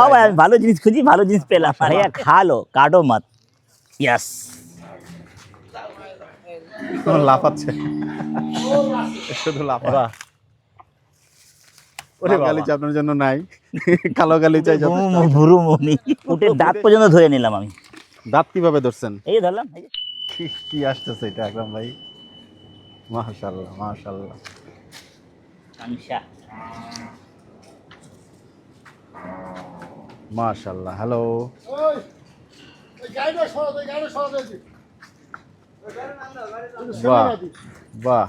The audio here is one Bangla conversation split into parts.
ও ভাই আমি ভালো জিনিস খুঁজি ভালো জিনিস পেলাম भैया खा लो काटो मत यस লাফাচ্ছে শুধু লাফা বাহ ওরে গালিচা আপনার জন্য নাই কালো গালিচাই যথেষ্ট। ভুরু মনি উটের দাঁত পর্যন্ত ধরে নিলাম আমি দাঁত কিভাবে ধরছেন এই যে ধরলাম এই যে। কি- কি আসতেছে এটা একদম ভাই মাশাল্লাহ মাশাল্লাহ কাংসা মাশাল্লাহ হ্যালো বাহ বাহ।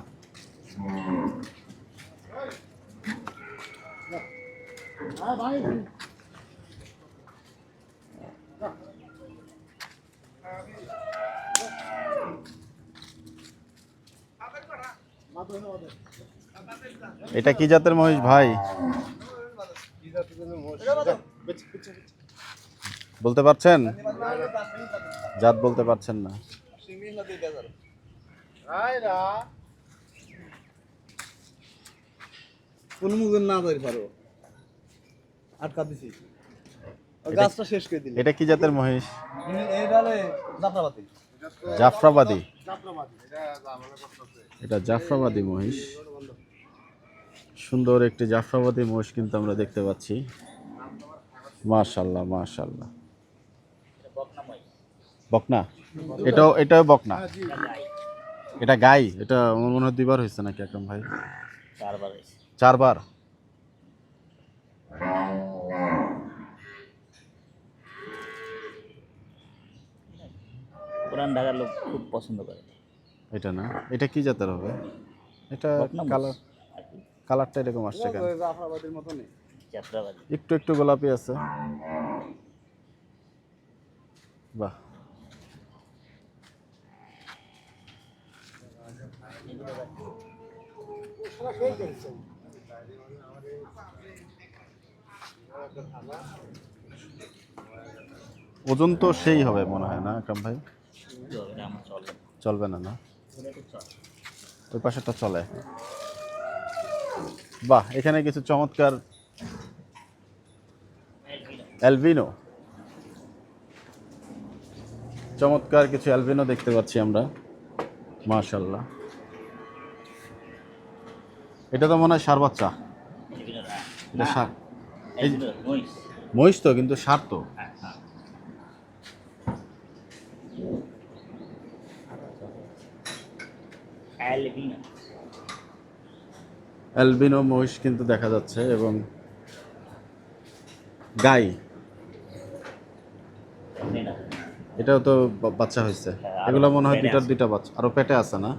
এটা কি জাতের মহিষ ভাই? বলতে পারছেন? জাত বলতে পারছেন না। কোন মুখের না ধরে পারো। আটকা দিছি। গাছটা শেষ করে দিলি। এটা কি জাতের মহিষ? এটা জাফরাবাদী। এটা জাফরাবাদী মহিষ। সুন্দর একটি জাফরাবাদী মহিষ কিন্তু আমরা দেখতে পাচ্ছি। মাশাল্লাহ মাশাল্লাহ। বকনা এটাও এটাও বকনা? এটা গাই? এটা আমার মনে হয় দুইবার হয়েছে নাকি একদম ভাই? চারবার চারবার? পুরান ঢাকার লোক খুব পছন্দ করে। এটা না? এটা কি জাতের হবে? এটা কালার কালারটা এরকম আসছে কেন? জাফরাবাদের মতনই। যাত্রাবাদী একটু একটু গোলাপি আছে। বাহ। ওজন তো সেই হবে মনে হয় না আকরাম ভাই? চলবে না না? ওই পাশেটা চলে। বাহ এখানে কিছু চমৎকার অ্যালবিনো চমৎকার কিছু অ্যালবিনো দেখতে পাচ্ছি আমরা। মাশাল্লাহ এটা তো মনে হয় সার বাচ্চা। এটা সার। এই মহিষ। তো কিন্তু সার তো। অ্যালবিনো মহিষ কিন্তু দেখা যাচ্ছে এবং গাই মেনা এটাও তো বাচ্চা হয়েছে। হ্যাঁ, এগুলো মনে হয় দুইটার দুইটা বাচ্চা আরও পেটে আছে না?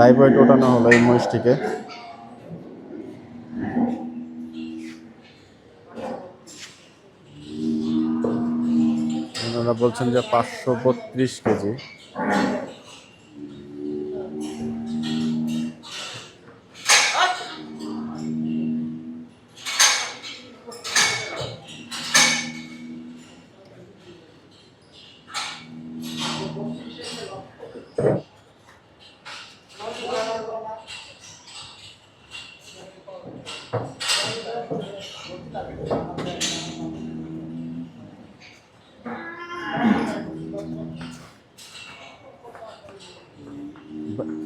লাইভ ওয়েট ওঠানো হলো এই মহিষটিকে বলছেন যে পাঁচশো বত্রিশ কেজি।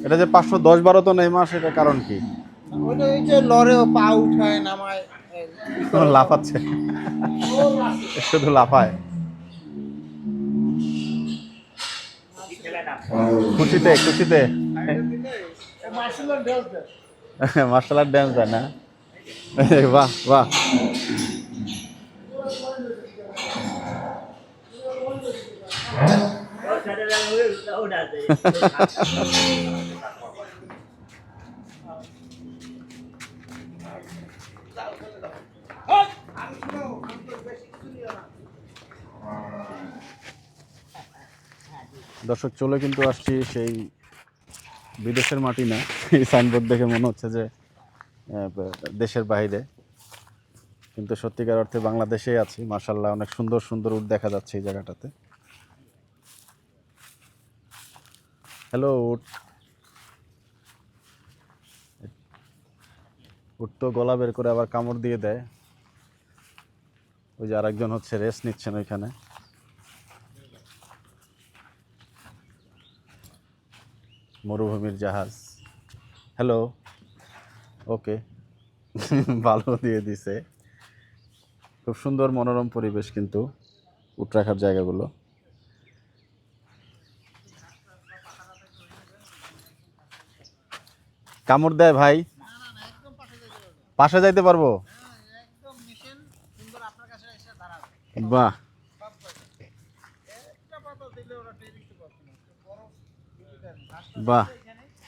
এটা যে পাঁচশো দশ বারো তো নেই মাস এটার কারণ কি? ওই যে পা উঠায় নামায়। লাফাচ্ছে শুধু লাফায়? খুশিতে খুশিতে? মার্শাল আর্ট ড্যান্স হয় না? বাহ বাহ। দর্শক, চলে কিন্তু আসছি সেই বিদেশের মাটি না। এই সাইনবোর্ড দেখে মনে হচ্ছে যে দেশের বাইরে। কিন্তু সত্যিকার অর্থে বাংলাদেশেই আছি। মার্শাল্লাহ অনেক সুন্দর সুন্দর উট দেখা যাচ্ছে এই জায়গাটাতে। হ্যালো উট। উট তো গলা বের করে আবার কামড় দিয়ে দেয়। ওই যে আরেকজন হচ্ছে রেস্ট নিচ্ছেন ওইখানে। মরুভূমির জাহাজ। হ্যালো ওকে ভালো দিয়ে দিছে। খুব সুন্দর মনোরম পরিবেশ কিন্তু উট রাখার জায়গাগুলো। কামড় দেয় ভাই। পাশে যাইতে পারব? বাহ। বাহ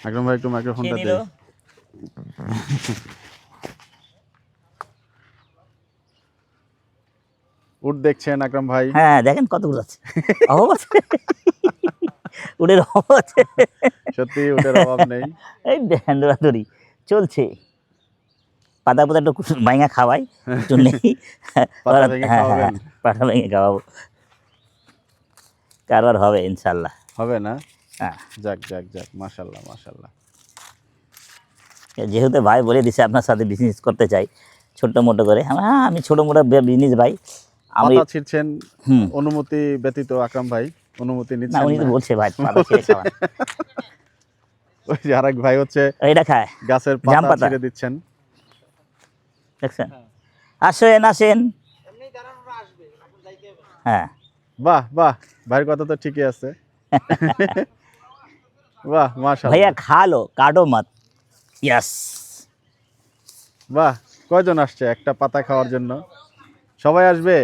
আকরাম ভাই একটু মাইক্রোফোনটা। উট দেখছেন আকরাম ভাই? হ্যাঁ দেখেন কত উড় আছে। অভাব আছে। অভাব আছে। সত্যি উটের অভাব নেই। এই দেখেন দৌড়াদৌড়ি চলছে। পাতা পাতা একটু ভাঙা খাওয়াই একটু নেই হ্যাঁ, হ্যাঁ, পাতা ভেঙে খাওয়াবো। কারবার হবে ইনশাল্লাহ হবে না? হ্যাঁ। যাক যাক যাক মাশাল্লাহ মাশাল্লাহ। যেহেতু ভাই বলে দিছে আপনার সাথে বিজনেস করতে চাই ছোট্ট মোটো করে আমি, হ্যাঁ আমি ছোটো মোটো বিজনেস ভাই। আমি হুম। অনুমতি ব্যতীত আকরাম ভাই অনুমতি না উনি তো বলছে ভাই পাতা ছেড়ে খাওয়ান ওই যে আরেক ভাই হচ্ছে এইটা খায়। গাছের পাতা। ছিঁড়ে দিচ্ছেন। দেখছেন? আসেন আসেন। হ্যাঁ। বাহ বাহ ভাইয়ের কথা তো ঠিকই আছে। বাহ মাশাল্লাহ भैया खा लो काटो मत यस বাহ কয়জন আসছে একটা পাতা খাওয়ার জন্য সবাই আসবে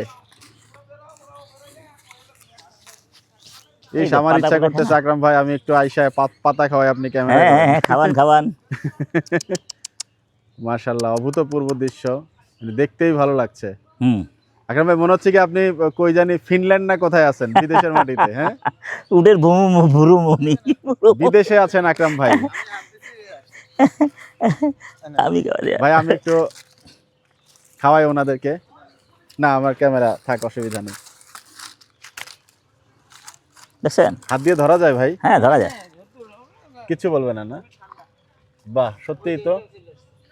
এই এই তো আমার পাতা ইচ্ছা গুলো করতেছে আকরাম ভাই আমি একটু আইসায় পাত- পাতা খাওয়াই আপনি হ্যাঁ ক্যামেরা হ্যাঁ হ্যাঁ খাওয়ান খাওয়ান মাশাল্লাহ অভূতপূর্ব দৃশ্য মানে দেখতেই ভালো লাগছে হুম আকরাম ভাই মনে হচ্ছে কি আপনি কই জানি ফিনল্যান্ড না কোথায় আছেন? বিদেশের মাটিতে হ্যাঁ? উটের ভুমু ভুরু বিদেশে আছেন আকরাম ভাই? আমি ভাই আমি একটু খাওয়াই ওনাদেরকে। না আমার ক্যামেরা থাক অসুবিধা নেই। দেখছেন? হাত দিয়ে ধরা যায় ভাই? হ্যাঁ ধরা যায়। কিছু বলবে না না? বাহ সত্যিই তো।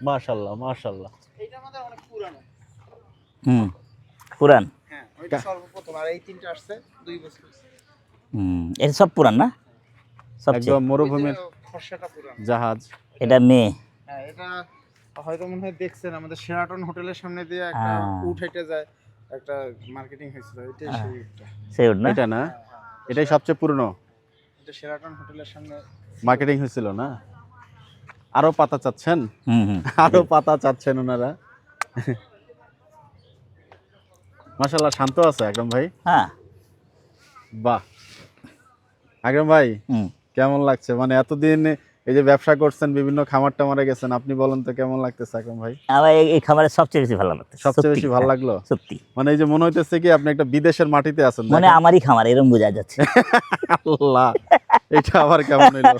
মাশাল্লাহ মাশাল্লাহ। এইটা আমাদের অনেক পুরানো। হুম। পুরান? হ্যাঁ ওইটা সর্বপ্রথম আর এই তিনটা আসছে দুই বছর হুম এটা সব পুরান না? একদম মরুভূমির জাহাজ। এটা মেয়ে হ্যাঁ এটা হয়তো মনে হয় দেখছেন আমাদের শেরাটন হোটেলের সামনে দিয়ে একটা হ্যাঁ। উট হেঁটে যায় একটা মার্কেটিং হয়েছিল এটাই হ্যাঁ। সেই উট না? এটা না? এটাই সবচেয়ে পুরনো। এটা শেরাটন হোটেলের সামনে। মার্কেটিং হয়েছিল না? আরও পাতা চাচ্ছেন? হুম হুম। আরও পাতা চাচ্ছেন ওনারা। মাশাল্লাহ শান্ত আছে আকরাম ভাই? হ্যাঁ। বাহ। আকরাম ভাই কেমন লাগছে? মানে এতদিন এই যে ব্যবসা করছেন বিভিন্ন খামার টামারে গেছেন আপনি বলেন তো কেমন লাগতেছে আকরাম ভাই? আমার এই- এই খাবারের সবচেয়ে বেশি ভালো লাগছে সবচেয়ে বেশি ভালো লাগল? সত্যি। মানে এই যে মনে হইতেছে কি আপনি একটা বিদেশের মাটিতে আছেন মানে আমারই খামার এরকম বোঝা যাচ্ছে। আল্লাহ এটা আবার কেমন হইল?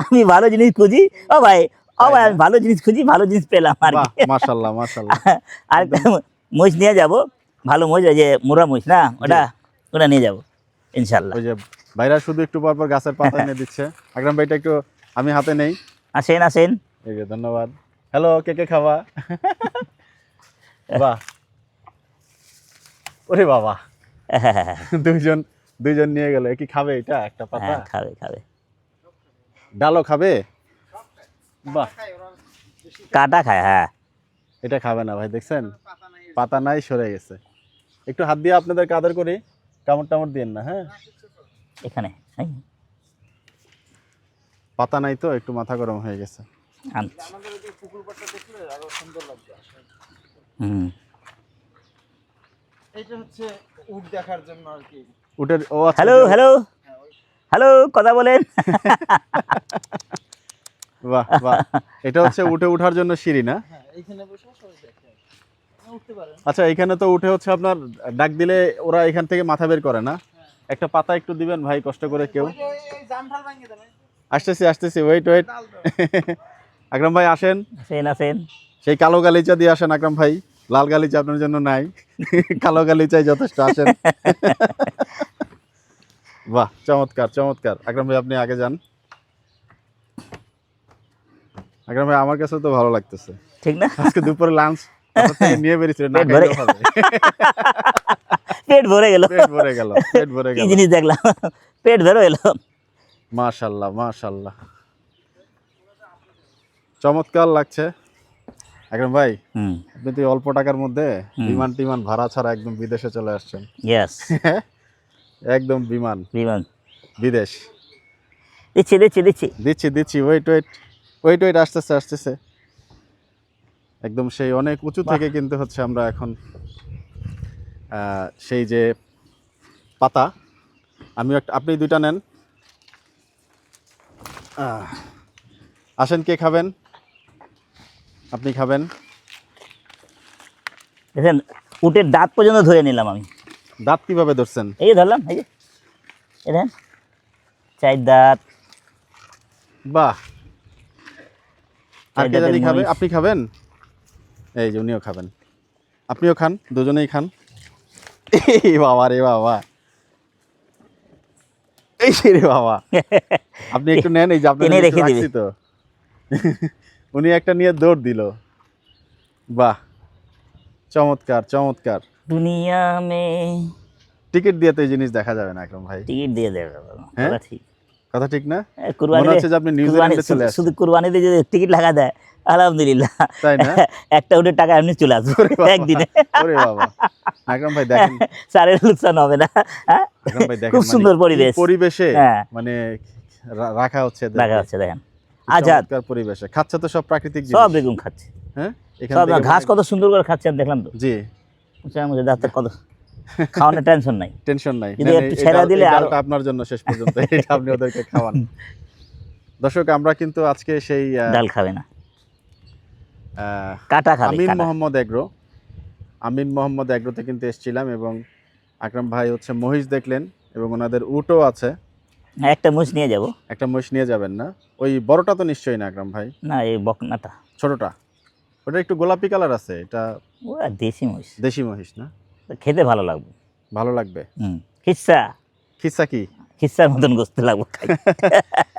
আমি ভালো জিনিস খুঁজি ও ভাই ও ভাই আমি ভালো জিনিস খুঁজি ভালো জিনিস পেলাম আর মাশাল্লাহ মাশাল্লাহ আর মহিষ নিয়ে যাব। ভালো মহিষ যে মোরা মহিষ না? ওটা? ওটা নিয়ে যাব ইনশাল্লাহ। ওই যে ভাইরা শুধু একটু পর পর গাছের পাতা এনে দিচ্ছে। আকরাম ভাইটা একটু আমি হাতে নেই। আসেন আসেন। এই যে ধন্যবাদ। হ্যালো কে কে খাওয়া? বাহ। ওরে বাবা। দুইজন দুইজন নিয়ে গেল। কি খাবে এটা একটা পাতা? হ্যাঁ খাবে খাবে। ডালও খাবে? বাহ। কাটা খায় হ্যাঁ। এটা খাবে না ভাই দেখছেন? পাতা নাই সরে গেছে। একটু হাত দিয়ে আপনাদের কাদের করি কামড় টামড় দিন না হ্যাঁ? এখানে পাতা নাই তো একটু মাথা গরম হয়ে গেছে। আনছি আমাদের ওই যে পুকুর পাড়টা দেখলে আরও সুন্দর লাগবে আসলে। হুম। এইটা হচ্ছে উট দেখার জন্য আর কি। উটের ও আচ্ছা হ্যালো হ্যালো। হ্যালো কথা বলেন। বাহ বাহ। এটা হচ্ছে উঠে ওঠার জন্য সিঁড়ি না? হ্যাঁ এইখানে বসে সবাই দেখে উঠতে পারেন আচ্ছা এখানে তো উঠে হচ্ছে আপনার ডাক দিলে ওরা এখান থেকে মাথা বের করে না? একটা পাতা একটু দিবেন ভাই কষ্ট করে কেউ। আসতেছি আসতেছি ওয়েট ওয়েট আকরাম ভাই আসেন। আসেন আসেন। সেই কালো গালিচা দিয়ে আসেন আকরাম ভাই। লাল গালিচা আপনার জন্য নাই। কালো গালিচাই যথেষ্ট আসেন। বাহ চমৎকার চমৎকার। আকরাম ভাই আপনি আগে যান। আকরাম ভাই আমার কাছে তো ভালো লাগতেছে। ঠিক না? আজকে দুপুরে লাঞ্চ নিয়ে না পেট ভরে- খাইলেও পেট ভরে গেল। পেট ভরে গেল কি জিনিস দেখলাম? পেট ভরে মাশাল্লাহ মাশাল্লাহ। চমৎকার লাগছে। আকরাম ভাই আপনি তো অল্প টাকার মধ্যে বিমান টিমান ভাড়া ছাড়া একদম বিদেশে চলে আসছেন। ইয়েস একদম বিমান। বিমান। বিদেশ। দিচ্ছি দিচ্ছি দিচ্ছি। দিচ্ছি দিচ্ছি ওয়েট ওয়েট ওয়েট ওয়েট আসতেছে আসতেছে। একদম সেই অনেক উঁচু থেকে কিন্তু হচ্ছে আমরা এখন সেই যে পাতা। আমি একটা আপনি দুইটা নেন। আসেন কে খাবেন? আপনি খাবেন। দেখেন উটের দাঁত পর্যন্ত ধরে নিলাম আমি। দাঁত কীভাবে ধরছেন? এই ধরলাম এই যে। দেখেন চার দাঁত। বাহ। আর কে জানি খাবে? আপনি খাবেন? এই যে উনিও খাবেন। আপনিও খান দুজনেই খান। এই বাবা রে বাবা। এই সে রে বাবা। আপনি একটু নেন এই যে আপনি রেখে। তো। উনি একটা নিয়ে দৌড় দিল। বাহ। চমৎকার চমৎকার। দুনিয়া মে। টিকিট দিয়ে তো এই জিনিস দেখা যাবে না একদম ভাই। টিকিট দিয়ে দেবে হ্যাঁ? ঠিক। কথা ঠিক না? মনে হচ্ছে যে আপনি নিউজিল্যান্ডে কুরবানি- চলে শুধু- আসছেন। শুধু যদি টিকিট লাগা দেয় আলহামদুলিল্লাহ। তাই না? একটা টাকা এমনি চলে আসবে একদিনে। ওরে বাবা। আকরাম ভাই দেখেন লোকসান হবে না হ্যাঁ? আকরাম ভাই দেখেন খুব মানে সুন্দর পরিবেশ। পরিবেশে হ্যাঁ। মানে রাখা হচ্ছে। দেখা হচ্ছে দেখেন। আজাদ। পরিবেশে। খাচ্ছে তো সব প্রাকৃতিক সব বেগুন খাচ্ছে। হ্যাঁ? এখান ঘাস মানে- কত সুন্দর করে খাচ্ছে আমি দেখলাম তো। জি। দাঁতের কত খাওয়ানোর টেনশন নাই। টেনশন নাই। যদি একটু ছেড়ে দিলে আরো- আপনার জন্য শেষ পর্যন্ত এটা আপনি ওদেরকে খাওয়ান। দর্শক আমরা কিন্তু আজকে সেই ডাল খাবে না। কাটা খাবে আমিন মোহাম্মদ এগ্রো। আমিন মোহাম্মদ এগ্রোতে কিন্তু এসেছিলাম এবং আকরাম ভাই হচ্ছে মহিষ দেখলেন এবং ওনাদের উটও আছে। একটা মহিষ নিয়ে যাব। একটা মহিষ নিয়ে যাবেন না। ওই বড়টা তো নিশ্চয়ই না আকরাম ভাই? না এই বকনাটা। ছোটটা। ওটা একটু গোলাপি কালার আছে এটা দেশি মহিষ। দেশি মহিষ না? খেতে ভালো লাগবে। ভালো লাগবে। খিচ্ছা। খিসা কি? খিচ্ছার মতন গোস্ত লাগবে।